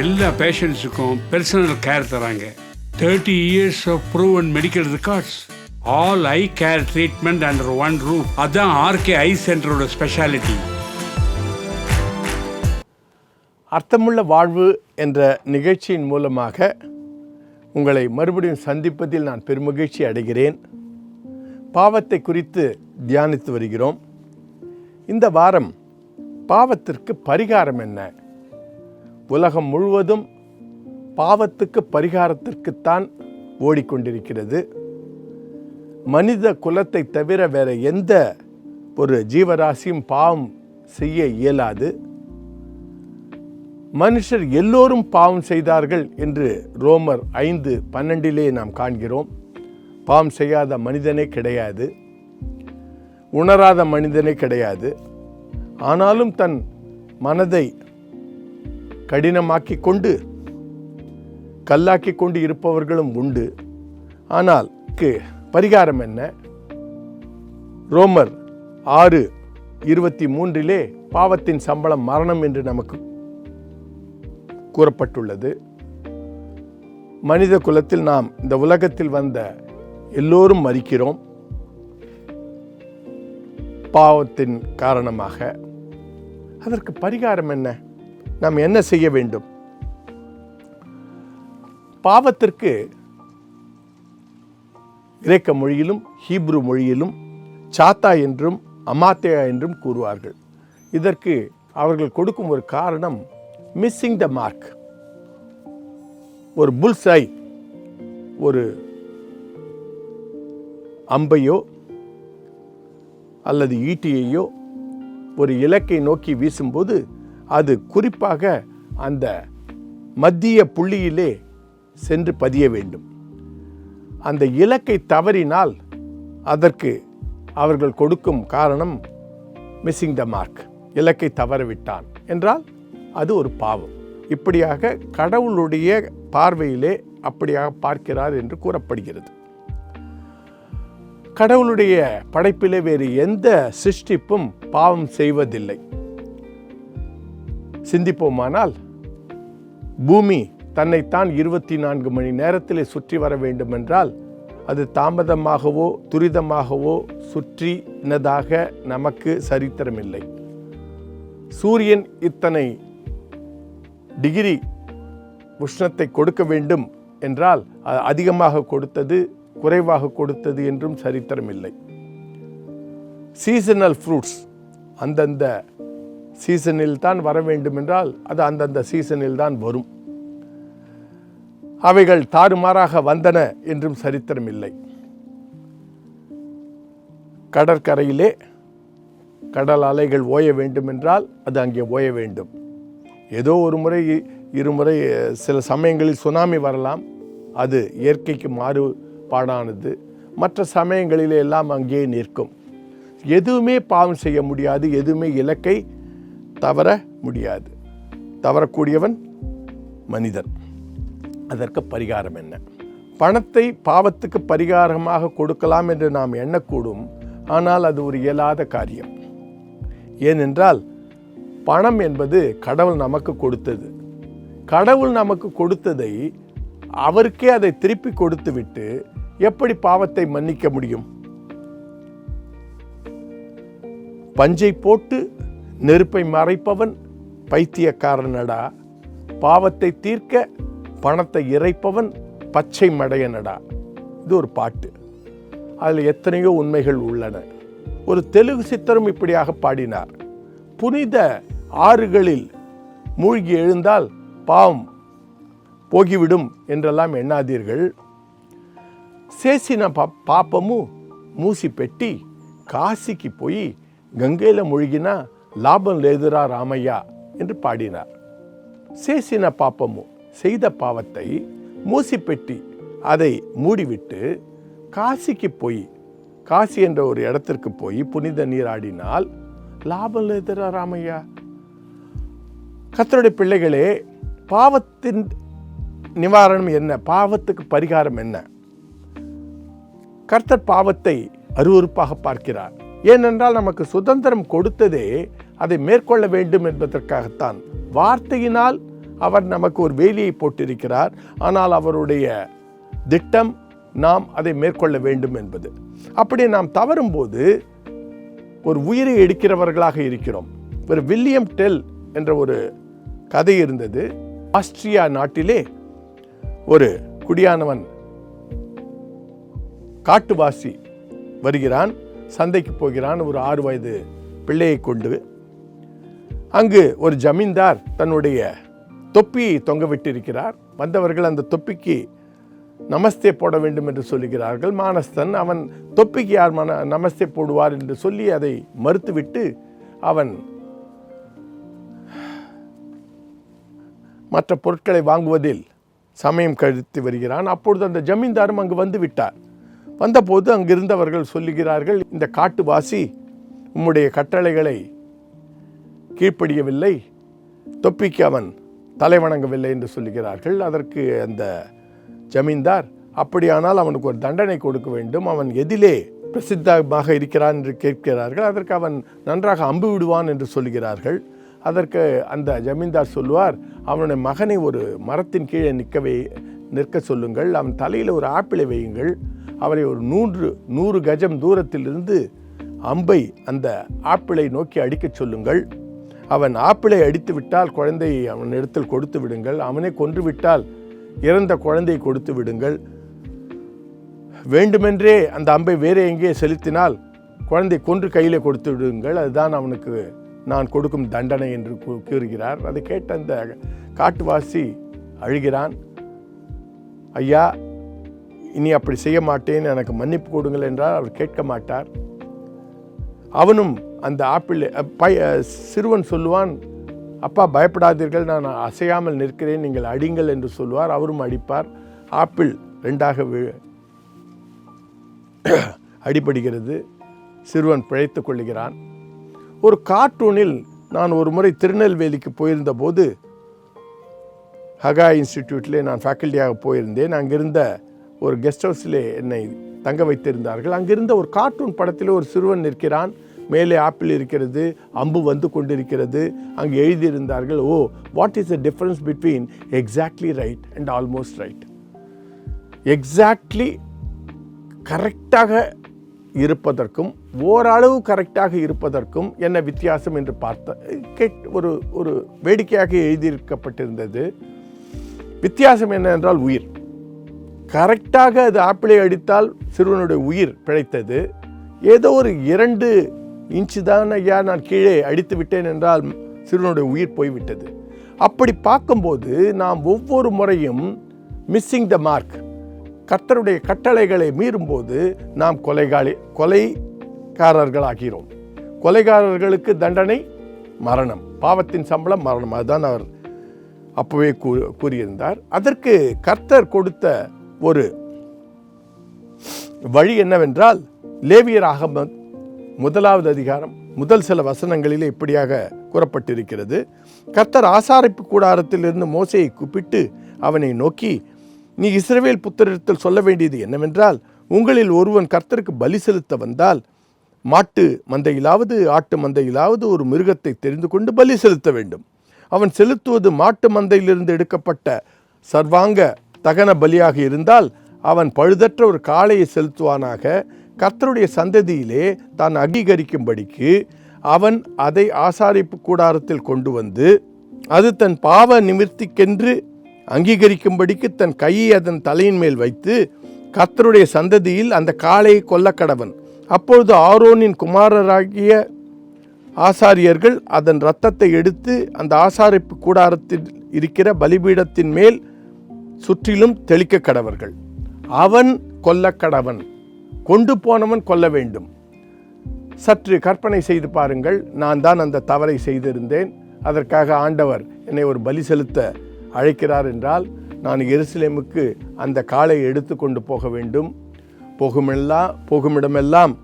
எல்லா பேஷண்ட்ஸுக்கும் personal care தராங்க. Thirty years of proven medical records all eye care treatment under one room அதான் RK eye சென்டரோட speciality அர்த்தமுள்ள வாழ்வு என்ற நிகழ்ச்சியின் மூலமாக உங்களை மறுபடியும் சந்திப்பதில் நான் பெருமகிழ்ச்சி அடைகிறேன். பாவத்தை குறித்து தியானித்து வருகிறோம். இந்த வாரம் பாவத்திற்கு பரிகாரம் என்ன? உலகம் முழுவதும் பாவத்துக்கு பரிகாரத்திற்குத்தான் ஓடிக்கொண்டிருக்கிறது. மனித குலத்தை தவிர வேற எந்த ஒரு ஜீவராசியும் பாவம் செய்ய இயலாது. மனுஷர் எல்லோரும் பாவம் செய்தார்கள் என்று ரோமர் ஐந்து பன்னெண்டிலே நாம் காண்கிறோம். பாவம் செய்யாத மனிதனே கிடையாது. உணராத மனிதனே கிடையாது. ஆனாலும் தன் மனதை கடினமாக்கி கொண்டு கல்லாக்கி கொண்டு இருப்பவர்களும் உண்டு. ஆனால் பரிகாரம் என்ன? ரோமர் ஆறு இருபத்தி மூன்றிலே பாவத்தின் சம்பளம் மரணம் என்று நமக்கு கூறப்பட்டுள்ளது. மனித குலத்தில் நாம் இந்த உலகத்தில் வந்த எல்லோரும் மறிக்கிறோம் பாவத்தின் காரணமாக. அதற்கு பரிகாரம் என்ன? நாம் என்ன செய்ய வேண்டும்? பாவத்திற்கு கிரேக்க மொழியிலும் ஹீப்ரு மொழியிலும் சாத்தா என்றும் அமாத்தேயா என்றும் கூறுவார்கள். இதற்கு அவர்கள் கொடுக்கும் ஒரு காரணம் மிஸ்ஸிங் த மார்க் ஒரு புல்ஸை ஒரு அம்பையோ அல்லது ஈட்டியையோ ஒரு இலக்கை நோக்கி வீசும்போது அது குறிப்பாக அந்த மத்திய புள்ளியிலே சென்று பதிய வேண்டும். அந்த இலக்கை தவறினால் அதற்கு அவர்கள் கொடுக்கும் காரணம் மிஸ்ஸிங் த மார்க் இலக்கை தவறவிட்டான். என்றால் அது ஒரு பாவம். இப்படியாக கடவுளுடைய பார்வையிலே அப்படியாக பார்க்கிறார் என்று கூறப்படுகிறது. கடவுளுடைய படைப்பிலே வேறு எந்த சிருஷ்டிப்பும் பாவம் செய்வதில்லை. சிந்திப்போமானால் பூமி தன்னைத்தான் இருபத்தி நான்கு மணி நேரத்திலே சுற்றி வர வேண்டுமென்றால் அது தாமதமாகவோ துரிதமாகவோ சுற்றினதாக நமக்கு சரித்திரமில்லை. சூரியன் இத்தனை டிகிரி உஷ்ணத்தை கொடுக்க வேண்டும் என்றால் அதிகமாக கொடுத்தது குறைவாக கொடுத்தது என்றும் சரித்திரமில்லை. சீசனல் ஃப்ரூட்ஸ் அந்தந்த சீசனில் தான் வர வேண்டும் என்றால் அது அந்தந்த சீசனில் தான் வரும். அவைகள் தாறுமாறாக வந்தன என்றும் சரித்திரமில்லை கடற்கரையிலே கடல் அலைகள் ஓய வேண்டும் என்றால் அது அங்கே ஓய வேண்டும். ஏதோ ஒரு முறை இருமுறை சில சமயங்களில் சுனாமி வரலாம். அது இயற்கைக்கு மாறுபாடானது. மற்ற சமயங்களிலே எல்லாம் அங்கே நிற்கும். எதுவுமே பாவம் செய்ய முடியாது. எதுவுமே இலக்கை தவற முடியாது. தவறக்கூடியவன் மனிதன். அதற்கு பரிகாரம் என்ன? பணத்தை பாவத்துக்கு பரிகாரமாக கொடுக்கலாம் என்று நாம் எண்ணக்கூடும். ஆனால் அது ஒரு இயலாத காரியம். ஏனென்றால் பணம் என்பது கடவுள் நமக்கு கொடுத்தது. கடவுள் நமக்கு கொடுத்ததை அவருக்கே அதை திருப்பி கொடுத்துவிட்டு எப்படி பாவத்தை மன்னிக்க முடியும்? பஞ்சை போட்டு நெருப்பை மறைப்பவன் பைத்தியக்காரனடா. பாவத்தை தீர்க்க பணத்தை இறைப்பவன் பச்சை மடையனடா. இது ஒரு பாட்டு. அதில் எத்தனையோ உண்மைகள் உள்ளன. ஒரு தெலுங்கு சித்தரும் இப்படியாக பாடினார். புனித ஆறுகளில் மூழ்கி எழுந்தால் பாவம் போகிவிடும் என்றெல்லாம் எண்ணாதீர்கள். சேசின பா பாப்பமும் மூசி பெட்டி காசிக்கு போய் கங்கையில் மூழ்கினா லாபம் லேதுரா ராமையா என்று பாடினார். சேசின பாப்பமோ செய்த பாவத்தை மூசி பெட்டி அதை மூடிவிட்டு காசிக்கு போய் காசி என்ற ஒரு இடத்திற்கு போய் புனித நீராடினால் லாபம் எதிரா ராமையா? கர்த்தருடைய பிள்ளைகளே பாவத்தின் நிவாரணம் என்ன? பாவத்துக்கு பரிகாரம் என்ன? கர்த்தர் பாவத்தை அருவறுப்பாக பார்க்கிறார். ஏனென்றால் நமக்கு சுதந்திரம் கொடுத்ததே அதை மேற்கொள்ள வேண்டும் என்பதற்காகத்தான். வார்த்தையினால் அவர் நமக்கு ஒரு வேலியை போட்டிருக்கிறார். ஆனால் அவருடைய திட்டம் நாம் அதை மேற்கொள்ள வேண்டும் என்பது. அப்படி நாம் தவறும்போது ஒரு உயிரை எடுக்கிறவர்களாக இருக்கிறோம். ஒரு வில்லியம் டெல் என்ற ஒரு கதை இருந்தது. ஆஸ்திரியா நாட்டிலே ஒரு குடியானவன் காட்டுவாசி வருகிறான். சந்தைக்கு போகிறான் ஒரு ஆறு வயது பிள்ளையை கொண்டு. அங்கு ஒரு ஜமீன்தார் தன்னுடைய தொப்பியை தொங்க விட்டிருக்கிறார். வந்தவர்கள் அந்த தொப்பிக்கு நமஸ்தே போட வேண்டும் என்று சொல்லுகிறார்கள். மானஸ்தன் அவன் தொப்பிக்கு யார் மன நமஸ்தே போடுவார் என்று சொல்லி அதை மறுத்துவிட்டு அவன் மற்ற பொருட்களை வாங்குவதில் சமயம் கழித்து வருகிறான். அப்பொழுது அந்த ஜமீன்தாரும் அங்கு வந்து விட்டார். வந்தபோது அங்கிருந்தவர்கள் சொல்லுகிறார்கள் இந்த காட்டுவாசி உம்முடைய கட்டளைகளை கீழ்ப்படியவில்லை தொப்பிக்கு அவன் தலை வணங்கவில்லை என்று சொல்லுகிறார்கள். அதற்கு அந்த ஜமீன்தார் அப்படியானால் அவனுக்கு ஒரு தண்டனை கொடுக்க வேண்டும். அவன் எதிலே பிரசித்தமாக இருக்கிறான் என்று கேட்கிறார்கள். அதற்கு அவன் நன்றாக அம்பு விடுவான் என்று சொல்லுகிறார்கள். அதற்கு அந்த ஜமீன்தார் சொல்லுவார் அவனுடைய மகனை ஒரு மரத்தின் கீழே நிற்கவே நிற்க சொல்லுங்கள். அவன் தலையில் ஒரு ஆப்பிளை வையுங்கள். அவரை ஒரு நூன்று நூறு கஜம் தூரத்திலிருந்து அம்பை அந்த ஆப்பிளை நோக்கி அடிக்கச் சொல்லுங்கள். அவன் ஆப்பிளை அடித்து விட்டால் குழந்தையை அவன் இடத்தில் கொடுத்து விடுங்கள். அவனை கொன்று விட்டால் இறந்த குழந்தையை கொடுத்து விடுங்கள். வேண்டுமென்றே அந்த அம்பை வேறு எங்கே செலுத்தினால் குழந்தை கொன்று கையிலே கொடுத்து விடுங்கள். அதுதான் அவனுக்கு நான் கொடுக்கும் தண்டனை என்று கூ- கூறுகிறார். அதை கேட்ட அந்த காட்டுவாசி அழுகிறான். ஐயா இனி அப்படி செய்ய மாட்டேன் எனக்கு மன்னிப்பு கொடுங்கள் என்றால் அவர் கேட்க மாட்டார். அவனும் அந்த ஆப்பிள் பய சிறுவன் சொல்லுவான் அப்பா பயப்படாதீர்கள் நான் அசையாமல் நிற்கிறேன் நீங்கள் அடிங்கள் என்று சொல்லுவார். அவரும் அடிப்பார். ஆப்பிள் ரெண்டாக வி- அடிபடுகிறது. சிறுவன் பிழைத்துக் கொள்கிறான் ஒரு கார்ட்டூனில் நான் ஒரு முறை திருநெல்வேலிக்கு போயிருந்த போது ஹகா இன்ஸ்டிடியூட்டில் நான் ஃபேக்கல்ட்டியாக போயிருந்தேன். அங்கிருந்த ஒரு கெஸ்ட் ஹவுஸிலே என்னை தங்க வைத்திருந்தார்கள். அங்கிருந்த ஒரு கார்ட்டூன் படத்தில் ஒரு சிறுவன் நிற்கிறான். மேலே ஆப்பிள் இருக்கிறது அம்பு வந்து கொண்டிருக்கிறது. அங்கு எழுதியிருந்தார்கள் ஓ what is the difference between exactly right and almost right exactly கரெக்டாக இருப்பதற்கும் ஓரளவு கரெக்டாக இருப்பதற்கும் என்ன வித்தியாசம் என்று பார்த்த கேட் ஒரு ஒரு வேடிக்கையாக எழுதியிருக்கப்பட்டிருந்தது. வித்தியாசம் என்ன என்றால் உயிர். கரெக்டாக அது ஆப்பிளை அடித்தால் சிறுவனுடைய உயிர் பிழைத்தது. ஏதோ ஒரு இரண்டு இன்ச்சு தான் ஐயா நான் கீழே அடித்து விட்டேன் என்றால் சிறுவனுடைய உயிர் போய்விட்டது. அப்படி பார்க்கும்போது நாம் ஒவ்வொரு முறையும் மிஸ்ஸிங் த மார்க் கர்த்தருடைய கட்டளைகளை மீறும்போது நாம் கொலைகாலி கொலைகாரர்களாகிறோம். கொலைகாரர்களுக்கு தண்டனை மரணம் பாவத்தின் சம்பளம் மரணம். அதுதான் அவர் அப்போவே கூ- கூறியிருந்தார். அதற்கு கர்த்தர் கொடுத்த ஒரு வழி என்னவென்றால் லேவியர் ஆகமத் முதலாவது அதிகாரம் முதல் சில வசனங்களிலே இப்படியாக கூறப்பட்டிருக்கிறது. கர்த்தர் ஆசாரிப்பு கூடாரத்திலிருந்து மோசையை கூப்பிட்டு அவனை நோக்கி நீ இஸ்ரவேல் புத்திரத்தில் சொல்ல வேண்டியது என்னவென்றால் உங்களில் ஒருவன் கர்த்தருக்கு பலி செலுத்த வந்தால் மாட்டு மந்தையிலாவது ஆட்டு மந்தையிலாவது ஒரு மிருகத்தை தெரிந்து கொண்டு பலி செலுத்த வேண்டும். அவன் செலுத்துவது மாட்டு மந்தையிலிருந்து எடுக்கப்பட்ட சர்வாங்க தகன பலியாக இருந்தால் அவன் பழுதற்ற ஒரு காளையை செலுத்துவானாக. கர்த்தருடைய சந்ததியிலே தான் அங்கீகரிக்கும்படிக்கு அவன் அதை ஆசாரிப்பு கூடாரத்தில் கொண்டு வந்து அது தன் பாவ நிமிர்த்திக்கென்று அங்கீகரிக்கும்படிக்கு தன் கையை அதன் தலையின் மேல் வைத்து கர்த்தருடைய சந்ததியில் அந்த காளையை கொல்லக்கடவன். அப்பொழுது ஆரோனின் குமாரராகிய ஆசாரியர்கள் அதன் இரத்தத்தை எடுத்து அந்த ஆசாரிப்பு கூடாரத்தில் இருக்கிற பலிபீடத்தின் மேல் சுற்றிலும் தெளிக்க கடவர்கள் அவன் கொல்ல கடவன் கொண்டு போனவன் கொல்ல வேண்டும். சற்று கற்பனை செய்து பாருங்கள் நான் தான் அந்த தவறை செய்திருந்தேன். அதற்காக ஆண்டவர் என்னை ஒரு பலி செலுத்த அழைக்கிறார் என்றால் நான் எருசலேமுக்கு அந்த காலை எடுத்து கொண்டு போக வேண்டும். போகுமெல்லாம் போகுமிடமெல்லாம்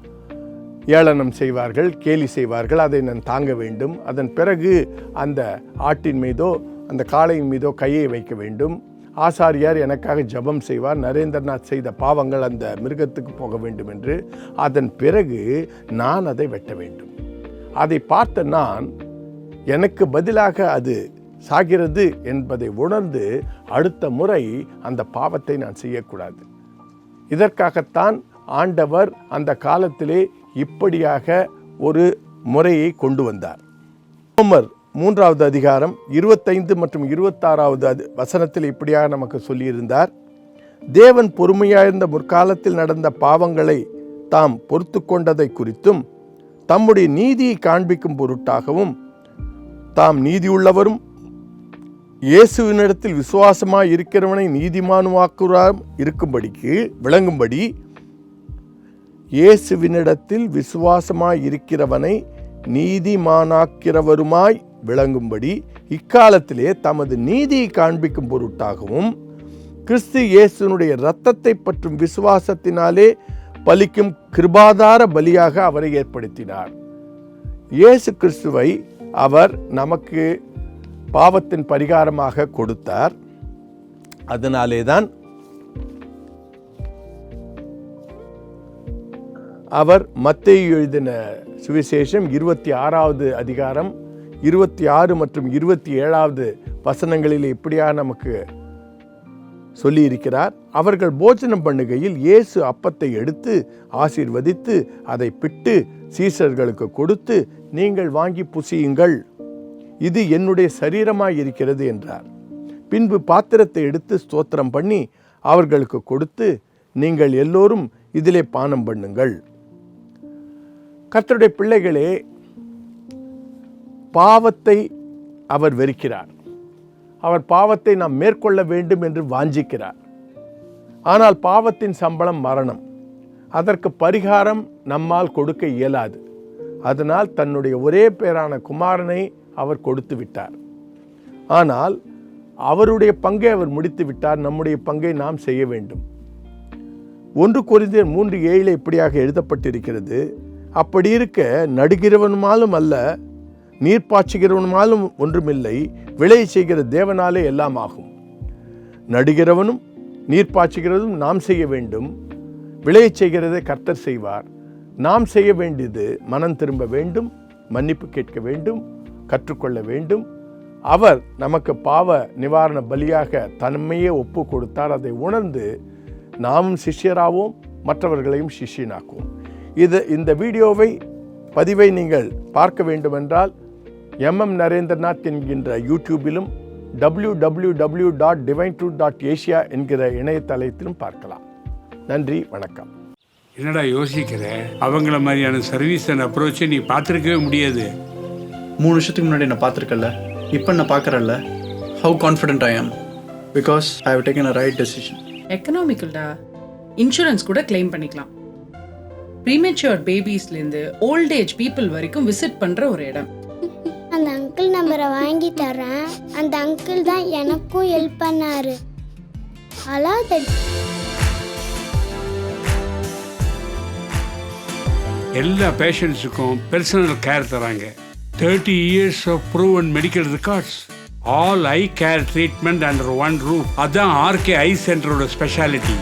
ஏளனம் செய்வார்கள் கேலி செய்வார்கள் அதை நான் தாங்க வேண்டும். அதன் பிறகு அந்த ஆட்டின் மீதோ அந்த காளையின் மீதோ கையை வைக்க வேண்டும். ஆசாரியார் எனக்காக ஜெபம் செய்வார். நரேந்திரநாத் செய்த பாவங்கள் அந்த மிருகத்துக்கு போக வேண்டும் என்று அதன் பிறகு நான் அதை வெட்ட வேண்டும். அதை பார்த்த நான் எனக்கு பதிலாக அது சாகிறது என்பதை உணர்ந்து அடுத்த முறை அந்த பாவத்தை நான் செய்யக்கூடாது. இதற்காகத்தான் ஆண்டவர் அந்த காலத்திலே இப்படியாக ஒரு முறையை கொண்டு வந்தார். உமர் மூன்றாவது அதிகாரம் இருபத்தைந்து மற்றும் இருபத்தாறாவது அது வசனத்தில் இப்படியாக நமக்கு சொல்லியிருந்தார். தேவன் பொறுமையாயிருந்த முற்காலத்தில் நடந்த பாவங்களை தாம் பொறுத்து கொண்டதை குறித்தும் தம்முடைய நீதியை காண்பிக்கும் பொருட்டாகவும் தாம் நீதியுள்ளவரும் இயேசுவினிடத்தில் விசுவாசமாய் இருக்கிறவனை நீதிமானுவாக்குறாம் இருக்கும்படிக்கு விளங்கும்படி இயேசுவினிடத்தில் விசுவாசமாய் இருக்கிறவனை நீதிமானாக்கிறவருமாய் விளங்கும்படி இக்காலத்திலே தமது நீதியை காண்பிக்கும் பொருட்டாகவும் கிறிஸ்து இயேசுனுடைய இரத்தத்தை பற்றும் விசுவாசத்தினாலே பலிக்கும் கிருபாதார பலியாக அவரை ஏற்படுத்தினார். இயேசு கிறிஸ்துவை அவர் நமக்கு பாவத்தின் பரிகாரமாக கொடுத்தார். அதனாலே தான் அவர் மத்திய எழுதின சுவிசேஷம் இருபத்தி ஆறாவது அதிகாரம் இருபத்தி ஆறு மற்றும் இருபத்தி ஏழாவது வசனங்களில் இப்படியாக நமக்கு சொல்லியிருக்கிறார். அவர்கள் போஜனம் பண்ணுகையில் இயேசு அப்பத்தை எடுத்து ஆசீர்வதித்து அதை பிட்டு சீசர்களுக்கு கொடுத்து நீங்கள் வாங்கி புசியுங்கள். இது என்னுடைய சரீரமாய் இருக்கிறது என்றார். பின்பு பாத்திரத்தை எடுத்து ஸ்தோத்திரம் பண்ணி அவர்களுக்கு கொடுத்து நீங்கள் எல்லோரும் இதிலே பானம் பண்ணுங்கள். கர்த்தருடைய பிள்ளைகளே பாவத்தை அவர் வெறுக்கிறார். அவர் பாவத்தை நாம் மேற்கொள்ள வேண்டும் என்று வாஞ்சிக்கிறார். ஆனால் பாவத்தின் சம்பளம் மரணம். அதற்கு பரிகாரம் நம்மால் கொடுக்க இயலாது. அதனால் தன்னுடைய ஒரே பேரான குமாரனை அவர் கொடுத்து விட்டார். ஆனால் அவருடைய பங்கை அவர் முடித்து விட்டார். நம்முடைய பங்கை நாம் செய்ய வேண்டும். ஒன்று கொரிந்தியர் மூன்று ஏழில் இப்படியாக எழுதப்பட்டிருக்கிறது. அப்படி இருக்க நடுகிறவனுமாலும் அல்ல நீர் பாய்ச்சுகிறவனுமாலும் ஒன்றுமில்லை விளைய செய்கிற தேவனாலே எல்லாம் ஆகும். நடுகிறவனும் நீர் பாய்ச்சுகிறதும் நாம் செய்ய வேண்டும். விளையச் செய்கிறதை கர்த்தர் செய்வார். நாம் செய்ய வேண்டியது மனம் திரும்ப வேண்டும் மன்னிப்பு கேட்க வேண்டும் கற்றுக்கொள்ள வேண்டும். அவர் நமக்கு பாவ நிவாரண பலியாக தன்மையே ஒப்பு கொடுத்தார். அதை உணர்ந்து நாமும் சிஷ்யராவோம் மற்றவர்களையும் சிஷியனாக்குவோம். இது இந்த வீடியோவை பதிவை நீங்கள் பார்க்க வேண்டுமென்றால் எம்எம் நரேந்திரநாத் என்கின்ற யூடியூபிலும் W W W dot divine truth dot Asia என்கிற இணையதளத்திலும் பார்க்கலாம். நன்றி வணக்கம். என்னடா யோசிக்கிற? அவங்கள மாதிரியான சர்வீஸ் அண்ட் அப்ரோச்சை நீ பார்த்துருக்கவே முடியாது. மூணு வருஷத்துக்கு முன்னாடி நான் பார்த்துருக்கல இப்போ நான் பார்க்குறேன்ல how confident I am because I have taken a right decision எக்கனாமிக்கல்டா insurance கூட கிளைம் பண்ணிக்கலாம். ப்ரீமெச்சுவர்ட் பேபிஸ்லேருந்து ஓல்ட் ஏஜ் பீப்புள் வரைக்கும் விசிட் பண்ணுற ஒரு இடம். அந்த அங்கிள் நம்பரை வாங்கி தரேன். அந்த அங்கிள் தான் எனக்கும் ஹெல்ப் பண்ணாரு. அழாத. எல்லா பேஷண்ட்ஸுக்கும் பர்சனல் கேர் தராங்க. Thirty years of proven medical records all I care treatment under one roof அதான் ஆர்கே ஐ சென்டரோட ஸ்பெஷாலிட்டி